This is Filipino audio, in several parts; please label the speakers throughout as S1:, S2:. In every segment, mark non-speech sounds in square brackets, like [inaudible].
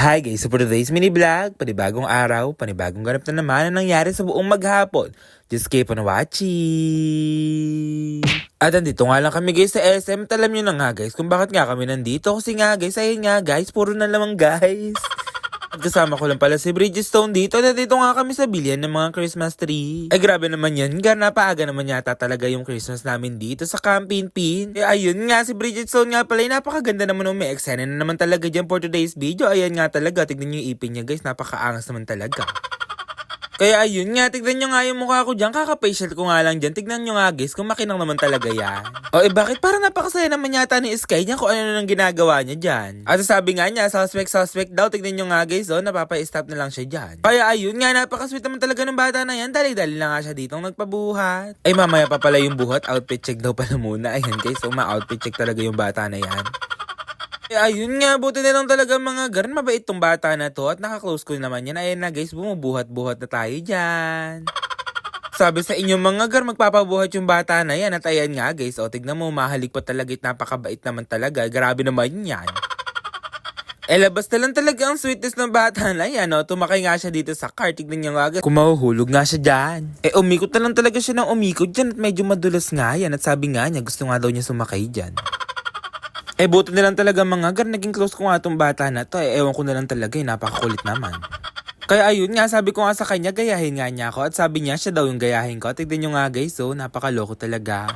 S1: Hi guys, so for today's mini vlog, panibagong araw, panibagong ganap na naman ang nangyari sa buong maghapon. Just keep on watching! At andito nga lang kami guys sa SM, alam nyo na nga guys kung bakit nga kami nandito. Kasi nga guys, ayun nga guys, puro na lamang guys. At kasama ko lang pala si Bridgestone dito. At dito nga kami sa bilyan ng mga Christmas tree. Ay grabe naman yan. Gar, napaaga naman yata talaga yung Christmas namin dito sa Camping Pin. Eh ayun nga, si Bridgestone nga pala. eh, Napakaganda naman ng may eksena na naman talaga dyan for today's video. Ayan nga talaga. Tignan nyo yung ipin niya guys. Napakaangas naman talaga. Kaya ayun nga, tignan nyo nga yung mukha ko dyan. Kaka-facial ko nga lang dyan. Tignan nyo nga guys kung makinang naman talaga yan. [laughs] O eh bakit parang napakasaya naman yata ni Sky niya kung ano nang ginagawa niya dyan. At sabi nga niya, suspect suspect daw. Tignan nyo nga guys, oh, napapa-stop na lang siya dyan. Kaya ayun nga, napakasweet naman talaga ng bata na yan. Dali-dali lang nga siya dito nagpabuhat. Ay mamaya pa pala yung buhat, outfit check daw pala muna. Ayan guys, so ma-outfit check talaga yung bata na yan. Eh, ayun nga, buti na lang talaga mga garan. Mabait tong bata na to at nakaklose ko naman yan. Ayan na guys, bumubuhat-buhat na tayo dyan. Sabi sa inyo mga gar, magpapabuhat yung bata na yan. At ayan nga guys, o tignan mo, mahalik pa talaga at napakabait naman talaga. Grabe naman yan. Eh, labas na lang talaga ang sweetness ng bata na yan, no? Tumakay nga siya dito sa car. Tignan niya nga agad. Kung mahuhulog nga siya dyan. Eh, umikot na lang talaga siya ng umikot dyan at medyo madulas nga yan. At sabi nga niya, gusto nga daw niya sumakay dyan. Eh, buti na lang talaga mga gar, naging close ko nga tong bata na to. Eh, ewan ko na lang talaga, eh, napakakulit naman. Kaya ayun nga, sabi ko nga sa kanya, gayahin nga niya ako. At sabi niya, siya daw yung gayahin ko. Tignan nyo nga guys, so, napakaloko talaga.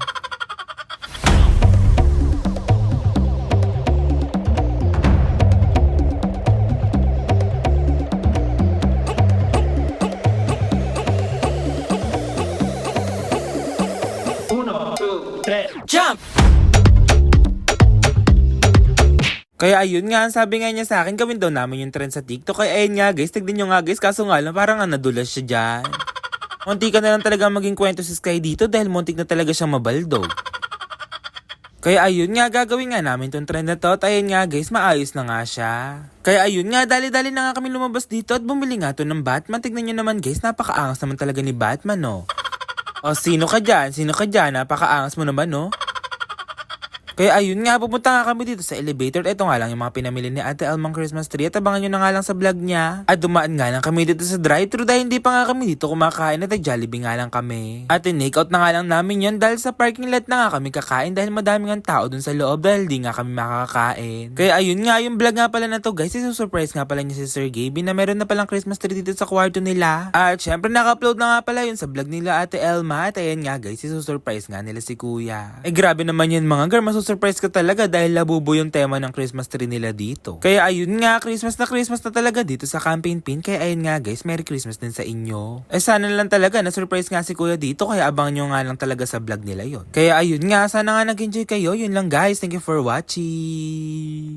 S1: Jump! Kaya ayun nga, sabi nga niya sa akin, gawin daw namin yung trend sa TikTok. Kaya ayun nga guys, tignan nyo nga guys, kaso nga lang parang nga nadulas siya dyan. Munti ka na lang talaga maging kwento si Sky dito dahil muntik na talaga siyang mabaldog. Kaya ayun nga, gagawin nga namin tong trend na to. At ayun nga guys, maayos na nga siya. Kaya ayun nga, dali-dali na nga kami lumabas dito at bumili nga to ng Batman. Tignan nyo naman guys, napakaangas naman talaga ni Batman no. O sino ka dyan? Sino ka dyan? Napakaangas mo naman no. Kaya ayun nga, pupunta nga kami dito sa elevator. Ito nga lang yung mga pinamili ni Ate Almang Christmas tree. At abangan nyo na nga lang sa vlog niya. At dumaan nga lang kami dito sa drive-thru dahil hindi pa nga kami dito kumakain at Jollibee nga lang kami. At in-make out na nga lang namin yun dahil sa parking lot na nga kami kakain dahil madami nga tao dun sa loob dahil di nga kami makakakain. Kaya ayun nga, yung vlog nga pala na to guys, isusurprise nga pala niya si Sir Gaby na meron na palang Christmas tree dito sa kwarto nila. At syempre naka-upload na nga pala yun sa vlog nila Ate Elma. At ayan nga guys, isusurprise nga nila si Kuya. Eh grabe naman yun mga girl, masusurprise ka talaga dahil labubo yung tema ng Christmas tree nila dito. Kaya ayun nga, Christmas na Christmas na talaga dito sa Campaign Pin. Kaya ayun nga guys, Merry Christmas din sa inyo. Eh sana lang talaga, na-surprise nga si Kuya dito. Kaya abangan nyo nga lang talaga sa vlog nila yon. Kaya ayun nga, sana nga nag-enjoy kayo. Yun lang guys, thank you for watching.